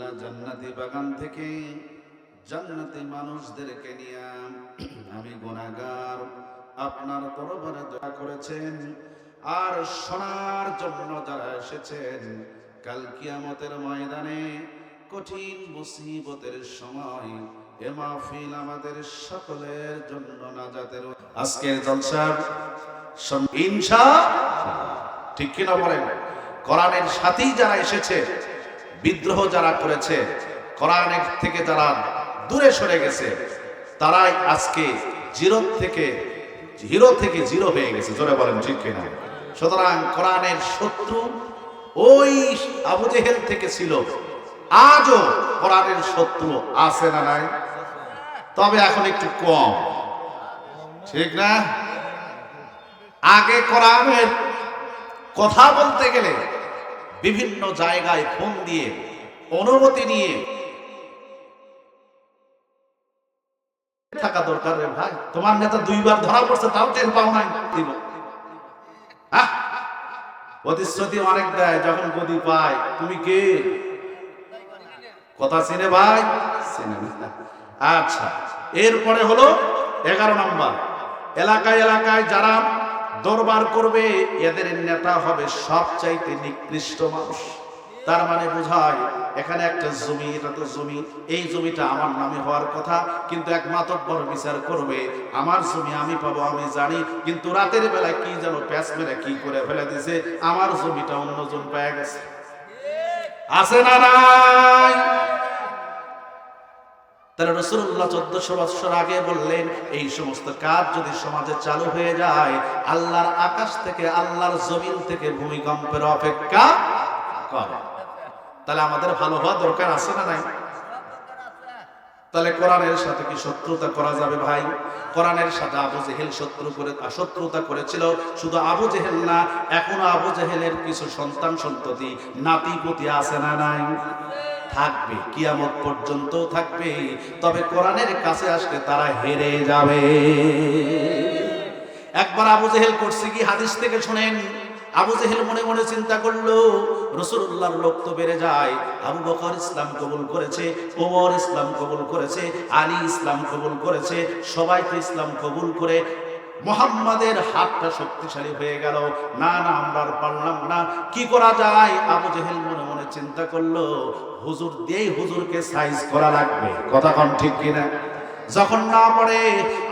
আল্লাহ জান্নাতি বাগান থেকে জান্নাতি মানুষদেরকে নিয়ে আমি গুনাহগার আপনার দরবারে দোয়া করেছেন। আর শোনার জন্য যারা এসেছেন, কাল কিয়ামতের ময়দানে কঠিন মুসিবতের সময় এ মাহফিল আমাদের সকলের জন্য নাজাতের আজকের জলসার ইনশা ঠিক কিনা বলেন? কোরআনের সাথেই যারা এসেছে বিদ্রোহ যারা করেছে, কোরআনের থেকে যারা দূরে সরে গেছে, তারাই আজকে জিরো থেকে হিরো থেকে জিরো হয়ে গেছে। জোরে বলেন, ঠিক কিনা? সুতরাং কোরআনের শত্রু ওই আবু জেহেল থেকে ছিল। আজও কোরআনের শত্রু আছে না নাই? তবে এখন একটু কম। ঠিক না? আগে কোরআনের কথা বলতে গেলে বিভিন্ন জায়গায় ফোন দিয়ে অনুমতি নিয়ে। থাকা দরকার রে ভাই। তোমার নেতা দুইবার ধরা পড়ছে, তাও টের পাও নাই! প্রতিশ্রুতি অনেক দেয়, যখন গদি পায়। তুমি কে? কথা চিনে ভাই? আচ্ছা এরপরে হলো এগারো নম্বর। এলাকায় এলাকায় যারা দরবার করবে, এদের নেতা হবে সবচাইতে নিকৃষ্ট মানুষ। তার মানে বোঝায়, এখানে একটা জমি, এটা তো জমি, এই জমিটা আমার নামে হওয়ার কথা, কিন্তু এক মাতব্বর বিচার করবে, আমার জমি আমি পাবো, আমি জানি, কিন্তু রাতের বেলায় কি যেন প্যাচ মেরে কি করে ফেলে দিছে, আমার জমিটা অন্যজন পেয়ে গেছে। আছে না নাই? তাহলে রসুল্লাহ চোদ্দশো বৎসর আগে বললেন, এই সমস্ত কাজ যদি সমাজে চালু হয়ে যায়, আল্লাহর আকাশ থেকে, আল্লাহর জমিন থেকে ভূমিকম্পের অপেক্ষা করে। তাহলে আমাদের ভালো হওয়া দরকার আছে না নাই? তাহলে কোরআনের সাথে কি শত্রুতা করা যাবে ভাই? কোরআনের সাথে আবু জেহেল শত্রু করে, শত্রুতা করেছিল। শুধু আবু জেহেল না, এখনও আবু জেহেলের কিছু সন্তান সন্ততি নাতি পুতি আছে না নাই? থাকবে, কিয়ামত পর্যন্ত থাকবে, তবে কোরআনের কাছে আসলে তারা হেরে যাবে। একবার আবু জেহেল করছে কি হাদিস থেকে শুনেন, আবু জেহেল মনে মনে চিন্তা করল রসুল্লাহর লোক তো বেড়ে যায়, আবু বকর ইসলাম কবুল করেছে, ওমর ইসলাম কবুল করেছে, আলী ইসলাম কবুল করেছে সবাই তো ইসলাম কবুল করে মোহাম্মদের হাতটা শক্তিশালী হয়ে গেল। না না, আমরা আর পারলাম না। কি করা যায়? আবু জেহেল মনে মনে চিন্তা করল, হুজুর দিয়েই হুজুরকে সাইজ করা লাগবে। কথা কন ঠিক কিনা? যখন না পড়ে,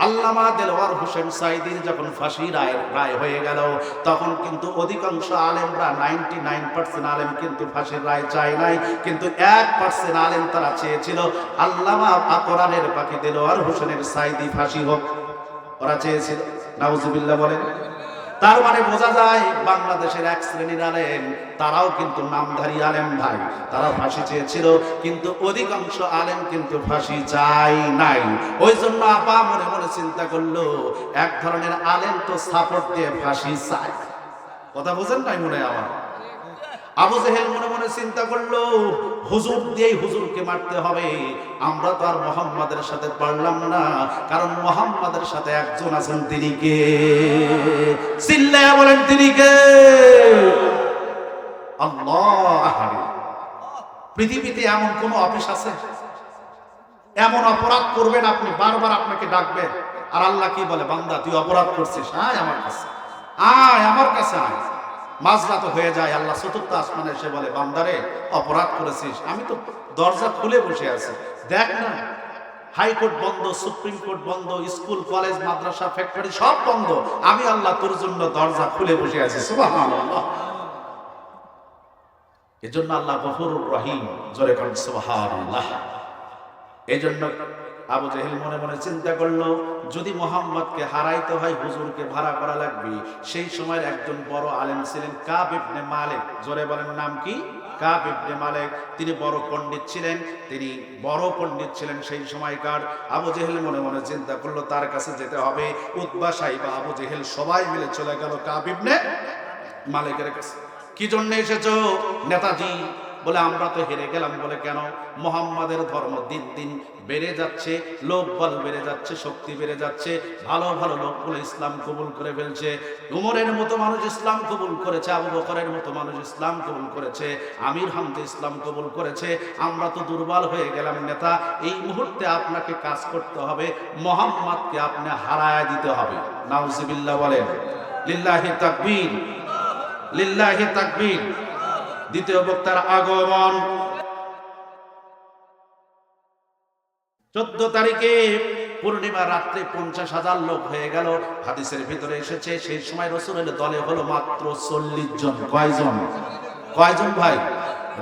আল্লামা দেলওয়ার হোসেন সাইদির যখন ফাঁসি রায় রায় হয়ে গেল, তখন কিন্তু অধিকাংশ আলেমরা নাইনটি নাইন পার্সেন্ট আলেম কিন্তু ফাঁসির রায় চায় নাই, কিন্তু এক পার্সেন্ট আলেম তারা চেয়েছিল, আল্লামা কোরআনের পাখি দেলোয়ার হোসেনের সাইদি ফাঁসি হোক। ওরা চেয়েছিল। নাউজুবিল্লাহ বলেন। তার মানে বোঝা যায় বাংলাদেশের এক শ্রেণির আলেম, তারাও কিন্তু নামধারী আলেম ভাই তারা ফাঁসি চেয়েছিল, কিন্তু অধিকাংশ আলেম কিন্তু ফাঁসি চাই নাই। ওই জন্য আপা মনে মনে চিন্তা করল, এক ধরনের আলেম তো সাপোর্ট দিয়ে ফাঁসি চায়। কথা বোঝেন নাই মনে আমার? আবু জেহেল মনে মনে চিন্তা করল, হুজুর দিয়েই হুজুরকে মারতে হবে। আমরা তো আর মোহাম্মদের সাথে পারলাম না, কারণ মোহাম্মদের সাথে একজন আছেন তিনি কে? চিল্লায়া বলেন, তিনি কে? আল্লাহ পৃথিবীতে এমন কোন অফিস আছে? এমন অপরাধ করবেন আপনি, বারবার আপনাকে ডাকবেন, আর আল্লাহ কি বলে, বান্দা, তুই অপরাধ করছিস, আয় আমার কাছে, আয় আমার কাছে আয়। মাঝরাত হয়ে যায়, আল্লাহ চতুর্থ আসমানে এসে বলে, বান্দারে, অপরাধ করেছিস। আমি তো দরজা খুলে বসে আছি। দেখ না, হাইকোর্ট বন্ধ, সুপ্রিম কোর্ট বন্ধ, স্কুল, কলেজ, মাদ্রাসা, ফ্যাক্টরি সব বন্ধ। আমি আল্লাহ তোর জন্য দরজা খুলে বসে আছি। এজন্য আল্লাহ গফুরুর রহিম, জোরে করেন সুবহানাল্লাহ। এই জন্য আবু জেহেল মনে মনে চিন্তা করল, যদি মোহাম্মদকে হারাইতে হয়, হুজুরকে ভাড়া করা লাগবে? সেই সময়ের একজন বড় আলেম ছিলেন কাব ইবনে মালিক। জোরে বলেন, নাম কি? কাব ইবনে মালিক। তিনি বড় পণ্ডিত ছিলেন, তিনি বড় পণ্ডিত ছিলেন সেই সময়কার। আবু জেহেল মনে মনে চিন্তা করল, তার কাছে যেতে হবে। উদ্বা সাহিবা আবু জেহেল সবাই মিলে চলে গেল কাব ইবনে মালিকের কাছে। কি জন্য এসেছ নেতাজি? বলে, আমরা তো হেরে গেলাম বলে কেন? মোহাম্মদের ধর্ম দিন দিন বেড়ে যাচ্ছে, লোক বল বেড়ে যাচ্ছে, শক্তি বেড়ে যাচ্ছে, ভালো ভালো লোকগুলো ইসলাম কবুল করে ফেলছে, উমরের মতো মানুষ ইসলাম কবুল করেছে, আবু বকরের মতো মানুষ ইসলাম কবুল করেছে, আমির হামদ ইসলাম কবুল করেছে, আমরা তো দুর্বল হয়ে গেলাম নেতা, এই মুহূর্তে আপনাকে কাজ করতে হবে, মোহাম্মদকে আপনি হারায় দিতে হবে। নাউজিবিল্লাহ বলেন, লিল্লাহি তাকবীর লিল্লাহি তাকবীর। দ্বিতীয় বক্তার আগমন। চোদ্দ তারিখে পূর্ণিমা রাত্রে পঞ্চাশ হাজার লোক হয়ে গেল। হাদিসের ভিতরে এসেছে, সেই সময় রসুলের দলে হলো মাত্র চল্লিশ জন। কয়জন? কয়জন ভাই?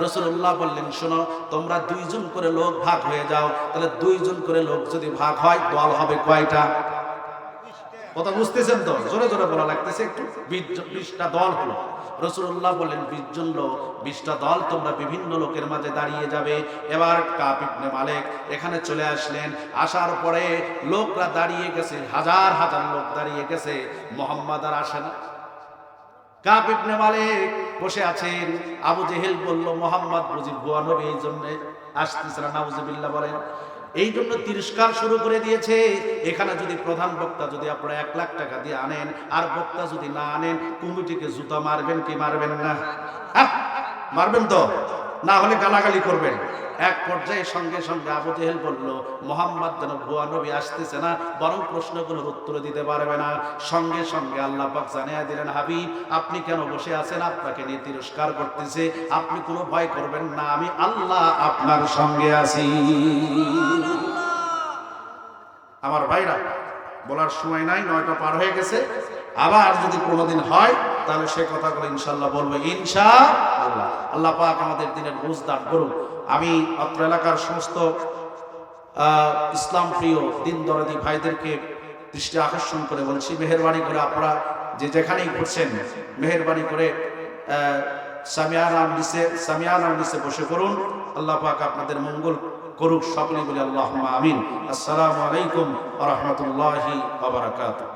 রসুল্লাহ বললেন, শোনো, তোমরা দুইজন করে লোক ভাগ হয়ে যাও। তাহলে দুইজন করে লোক যদি ভাগ হয়, দল হবে কয়টা? কথা বুঝতেছেন তো? জোরে জোরে বলা লাগতেছে একটু। বিশ- বিশটা দল হলো। রসুল্লাহ বলেন বিশ জন লোক, বিশটা দল তোমরা বিভিন্ন লোকের মাঝে দাঁড়িয়ে যাবে। এবার কাপ ইবনে মালিক এখানে চলে আসলেন। আসার পরে লোকরা দাঁড়িয়ে গেছে, হাজার হাজার লোক দাঁড়িয়ে গেছে। মোহাম্মদ আর আসে না। কাপ ইবনে মালিক বসে আছেন। আবু জেহেল বলল, মোহাম্মদ বুঝি ভুয়া নবী, এই জন্য আসতেছে না বলেন। এই জন্য তিরস্কার শুরু করে দিয়েছে। এখানে যদি প্রধান বক্তা যদি আপনারা এক লাখ টাকা দিয়ে আনেন, আর বক্তা যদি না আনেন কমিটিকে জুতা মারবেন কি মারবেন না? মারবেন তো? না হলে গালাগালি করবেন। এক পর্যায়ে সঙ্গে সঙ্গে আবু জেহেল বলল, মোহাম্মদ যেন ভুয়া নবী আসতেছে না, বরং প্রশ্নগুলোর উত্তর দিতে পারবে না। সঙ্গে সঙ্গে আল্লাহ পাক জানিয়ে দিলেন, হাবিব, আপনি কেন বসে আছেন? আপনাকে নিয়ে তিরস্কার করতেছে। আপনি কোনো ভয় করবেন না, আমি আল্লাহ আপনার সঙ্গে আছি। আমার ভাইরা, বলার সময় নাই, নয়টা পার হয়ে গেছে। আবার যদি কোনোদিন হয় তাহলে সে কথাগুলো ইনশাল্লাহ বলব ইনশা আল্লাহ আল্লাহ পাক আমাদের দিনের বুঝ দান করুন আমি অত্র এলাকার সমস্ত ইসলাম প্রিয় দিন দরদি ভাইদেরকে দৃষ্টি আকর্ষণ করে বলছি, মেহরবানি করে আপনারা যে যেখানেই ঘুরছেন, মেহরবানি করে সামিয়ানার নিচে সামিয়ানার নিচে বসে করুন আল্লাহ পাক আপনাদের মঙ্গল করুক সকলে বলে আল্লাহ আমিন। আসসালামু আলাইকুম রহমতুল্লাহি আবরাকাতুহ